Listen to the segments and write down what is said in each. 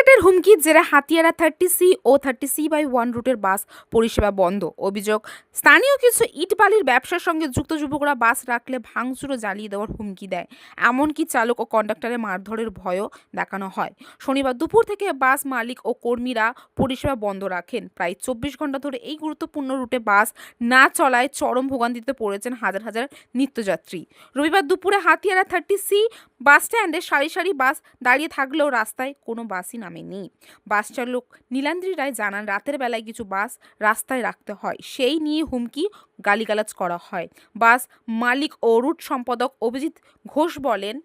সিন্ডিকেটের হুমকির জেরে হাতিয়ারা থার্টি সি ও থার্টি সি বাই ওয়ান রুটের বাস পরিষেবা বন্ধ। অভিযোগ, স্থানীয় কিছু ইট বালির ব্যবসার সঙ্গে যুক্ত যুবকরা বাস রাখলে ভাঙচুর ও জ্বালিয়ে দেওয়ার হুমকি দেয়। এমনকি চালক ও কন্ডাক্টরের মারধরের ভয়ও দেখানো হয়। শনিবার দুপুর থেকে বাস মালিক ও কর্মীরা পরিষেবা বন্ধ রাখেন। প্রায় চব্বিশ ঘণ্টা ধরে এই গুরুত্বপূর্ণ রুটে বাস না চলায় চরম ভোগান্তিতে পড়েছেন হাজার হাজার নিত্যযাত্রী। রবিবার দুপুরে হাতিয়ারা থার্টি সি বাস স্ট্যান্ডে সারি সারি বাস দাঁড়িয়ে থাকলেও রাস্তায় কোনো বাসই নামেনি। বাস চালক নীলান্দ্রি রায় জানান, রাতের বেলায় কিছু বাস রাস্তায় রাখতে হয়, সেই নিয়ে হুমকি গালিগালাজ করা হয়। বাস মালিক ও রুট সম্পাদক অভিজিৎ ঘোষ বলেন,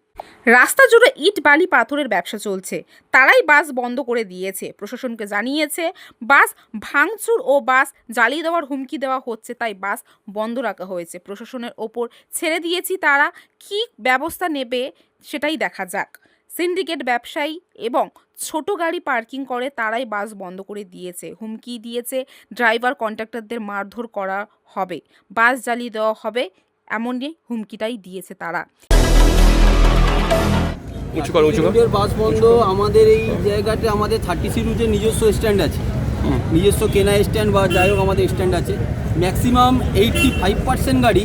রাস্তা জুড়ে ইট, বালি, পাথরের ব্যবসা চলছে। তারাই বাস বন্ধ করে দিয়েছে। প্রশাসনকে জানিয়েছে, বাস ভাঙচুর ও বাস জ্বালিয়ে দেওয়ার হুমকি দেওয়া হচ্ছে, তাই বাস বন্ধ রাখা হয়েছে। প্রশাসনের ওপর ছেড়ে দিয়েছি, তারা কি ব্যবস্থা নেবে সেটাই দেখা যাক। সিন্ডিকেট ব্যবসায়ী এবং ছোট গাড়ি পার্কিং করে তারাই বাস বন্ধ করে দিয়েছে। হুমকি দিয়েছে ড্রাইভার কন্ট্রাক্টরদের মারধর করা হবে বাস জ্বালিয়ে দেওয়া হবে এমনই হুমকিটাই দিয়েছে তারা। রুটের বাস বন্ধ আমাদের এই জায়গাতে আমাদের থার্টি সি রুটের নিজস্ব স্ট্যান্ড আছে। নিজস্ব কেনা স্ট্যান্ড বা যাই হোক আমাদের স্ট্যান্ড আছে। ম্যাক্সিমাম এইটটি ফাইভ পার্সেন্ট গাড়ি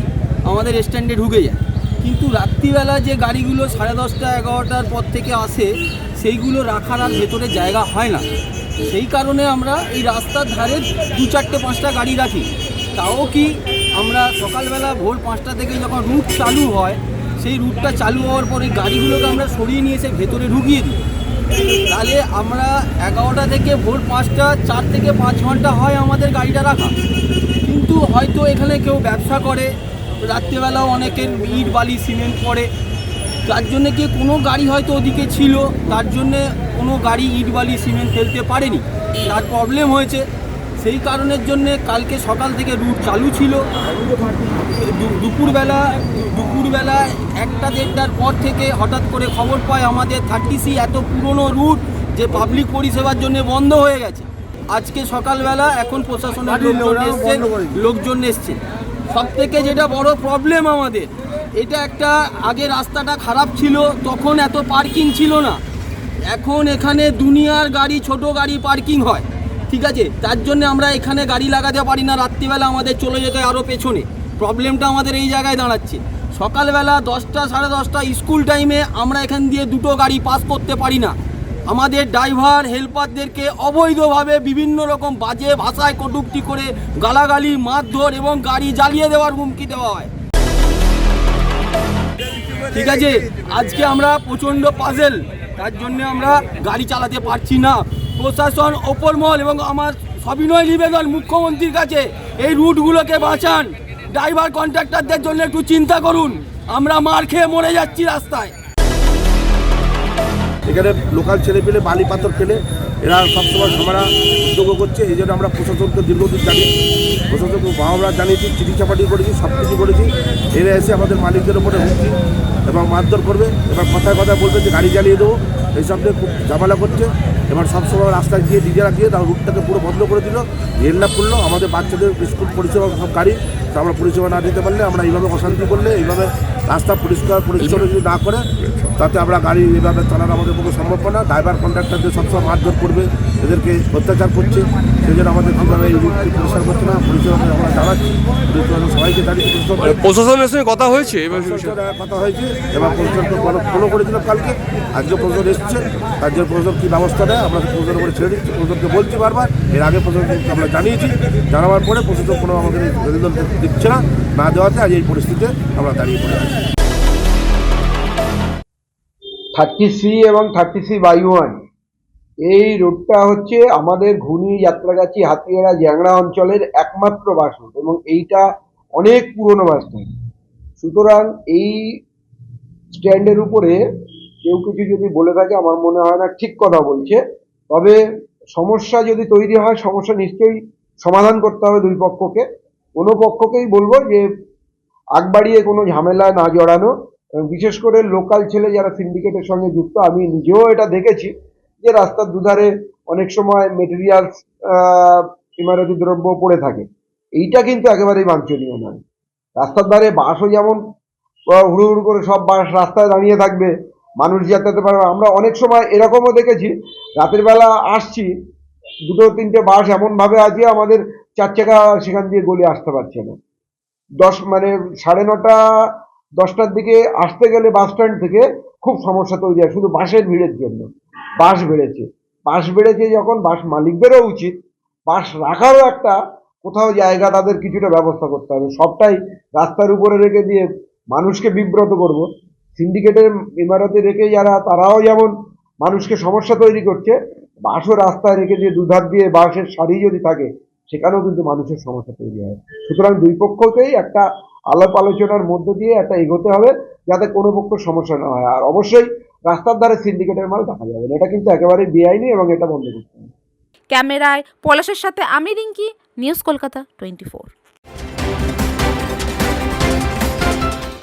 আমাদের স্ট্যান্ডে ঢুকে যায়। কিন্তু রাত্রিবেলা যে গাড়িগুলো সাড়ে দশটা, এগারোটার পর থেকে আসে, সেইগুলো রাখার আর ভেতরে জায়গা হয় না। সেই কারণে আমরা এই রাস্তার ধারে দু চারটে, পাঁচটা গাড়ি রাখি। তাও কি আমরা সকালবেলা ভোর পাঁচটা থেকে যখন রুট চালু হয়, সেই রুটটা চালু হওয়ার পরে গাড়িগুলোকে আমরা সরিয়ে নিয়ে এসে ভেতরে ঢুকিয়ে দিই। তাহলে আমরা এগারোটা থেকে ভোর পাঁচটা, চার থেকে পাঁচ ঘণ্টা হয় আমাদের গাড়িটা রাখা। কিন্তু হয়তো এখানে কেউ ব্যবসা করে রাত্রেবেলাও অনেকের ইট বালি সিমেন্ট পড়ে। তার জন্যে কি কোনো গাড়ি হয়তো ওদিকে ছিল তার জন্যে কোনো গাড়ি ইট বালি সিমেন্ট ফেলতে পারেনি। তার প্রবলেম হয়েছে। সেই কারণের জন্যে কালকে সকাল থেকে রুট চালু ছিল। দুপুরবেলা দুপুরবেলা একটা দেড়টার পর থেকে হঠাৎ করে খবর পায় আমাদের থার্টি সি এত পুরনো রুট যে পাবলিক পরিষেবার জন্য বন্ধ হয়ে গেছে। আজকে সকালবেলা এখন প্রশাসনের লোকজন এসছে লোকজন এসছে। সব থেকে যেটা বড় প্রবলেম আমাদের, এটা একটা আগে রাস্তাটা খারাপ ছিল, তখন এত পার্কিং ছিল না। এখন এখানে দুনিয়ার গাড়ি, ছোট গাড়ি পার্কিং হয়, ঠিক আছে? তার জন্য আমরা এখানে গাড়ি লাগাতে পারি না, রাত্রিবেলা আমাদের চলে যেতে আরও পেছনে। প্রবলেমটা আমাদের এই জায়গায় দাঁড়াচ্ছে। সকালবেলা দশটা, সাড়ে দশটা স্কুল টাইমে আমরা এখান দিয়ে দুটো গাড়ি পাস করতে পারি না। আমাদের ড্রাইভার, হেল্পারদেরকে অবৈধভাবে বিভিন্ন রকম বাজে ভাষায় কটূক্তি করে গালাগালি, মারধর এবং গাড়ি জ্বালিয়ে দেওয়ার হুমকি দেওয়া হয়। ঠিক আছে, আজকে আমরা প্রচণ্ড পাজেল তার জন্য আমরা গাড়ি চালাতে পারছি না। প্রশাসন, ওপর মহল এবং আমার সবিনয় নিবেদন মুখ্যমন্ত্রীর কাছে, এই রুটগুলোকে বাঁচান। ড্রাইভার কন্ট্রাক্টরদের জন্য একটু চিন্তা করুন। আমরা মার খেয়ে মরে যাচ্ছি রাস্তায়। এখানে লোকাল ছেলে পেলে, বালি পাথর ফেলে, এরা সবসময় ঝামেলা উদ্যোগ করছে, এই জন্য আমরা প্রশাসনকে দীর্ঘদিন জানি প্রশাসনকে আমরা জানিয়েছি চিঠি চাপাটি করেছি, সব কিছু করেছি। এরা এসে আমাদের মালিকদের উপরে হুমকি এবং মারধর করবে, এবার কথায় কথায় বলবে যে গাড়ি জ্বালিয়ে দেবো এইসব নিয়ে খুব ঝামেলা করছে। এবার সবসময় রাস্তায় গিয়ে ডিজে রাখিয়ে তার রুটটাকে পুরো বন্ধ করে দিল এল্লা করল আমাদের বাচ্চাদের স্কুল পরিষেবা সব গাড়ি আমরা পরিষেবা না দিতে পারলে আমরা এইভাবে অশান্তি করলে, এইভাবে রাস্তা পরিষ্কার পরিচ্ছন্ন যদি না করে তাতে আমরা গাড়ি এইভাবে চালানো আমাদের পক্ষে সম্ভব না। ড্রাইভার কন্ট্রাক্টরদের সবসময় মারধর করবে এদেরকে অত্যাচার করছে সেই জন্য আমাদের কীভাবে এই রুটটি পরিষ্কার করছে না পরিষেবা আমরা জানাচ্ছি সবাইকে জানিয়ে প্রশাসনের সঙ্গে কথা হয়েছে কথা হয়েছে এবার প্রশাসনকে ফলো করেছিলাম কালকে আজকে প্রশাসন এসছে জন্য প্রশাসন কী ব্যবস্থা নেয় আমরা প্রশাসনের উপরে ছেড়ে দিচ্ছি প্রশাসনকে বলছি বারবার এর আগে প্রশাসনকে আমরা জানিয়েছি জানাবার পরে প্রশাসন কোনো আমাদের দিচ্ছে না। না দেওয়াতে আজ এই পরিস্থিতিতে আমরা দাঁড়িয়ে পড়ে আছি। থার্টি সি এবং থার্টি সি বাই ওয়ান। এই রোডটা হচ্ছে আমাদের ঘুনি যাত্রাগাছি হাতিয়াড়া জ্যাংড়া অঞ্চলের একমাত্র বাস রুট এবং এইটা অনেক পুরনো বাস স্ট্যান্ড। সুতরাং এই স্ট্যান্ডের উপরে কেউ কিছু যদি বলে থাকে, আমার মনে হয় না ঠিক কথা বলছে। তবে সমস্যা যদি তৈরি হয়, সমস্যা নিশ্চয়ই সমাধান করতে হবে দুই পক্ষকে। কোনো পক্ষকেই বলব যে আগ বাড়িয়ে কোনো ঝামেলা না জড়ানো। বিশেষ করে লোকাল ছেলে যারা সিন্ডিকেটের সঙ্গে যুক্ত, আমি নিজেও এটা দেখেছি যে রাস্তার দুধারে অনেক সময় মেটেরিয়ালস ইমারতি দ্রব্য পড়ে থাকে। এইটা কিন্তু একেবারেই বাঞ্ছনীয় নয়। রাস্তার ধারে বাসও যেমন হুড়ু হুড়ো করে সব বাস রাস্তায় দাঁড়িয়ে থাকবে, মানুষ যাতায়াতে পারবে আমরা অনেক সময় এরকমও দেখেছি, রাতের বেলা আসছি, দুটো তিনটে বাস এমনভাবে আছে আমাদের চার চাকা সেখান দিয়ে গলি আসতে পারছে না। দশ মানে সাড়ে নটা, দশটার দিকে আসতে গেলে বাস স্ট্যান্ড থেকে খুব সমস্যা তৈরি হয়, শুধু বাসের ভিড়ের জন্য। বাস বেড়েছে। বাস বেড়েছে যখন, বাস মালিকদেরও উচিত। বাস রাখারও একটা কোথাও জায়গা, তাদের কিছুটা ব্যবস্থা করতে হবে। সবটাই রাস্তার উপরে রেখে দিয়ে মানুষকে বিব্রত করব। সিন্ডিকেটের ইমারতে রেখে যারা, তারাও যেমন মানুষকে সমস্যা তৈরি করছে, বাসও রাস্তায় রেখে দিয়ে দুধার দিয়ে বাসের সারি যদি থাকে সেখানেও কিন্তু মানুষের সমস্যা তৈরি হয়। সুতরাং দুই পক্ষকেই একটা আলাপ আলোচনার মধ্য দিয়ে একটা এগোতে হবে, যাতে কোনো পক্ষ সমস্যা না হয়। আর অবশ্যই রাস্তার ধারে সিন্ডিকেটের মাল দেখা যাবে না। এটা কিন্তু একেবারেই বেআইনি এবং এটা বন্ধ করতে হবে। ক্যামেরায় পলাশের সাথে আমি Rinki, news Kolkata twenty four.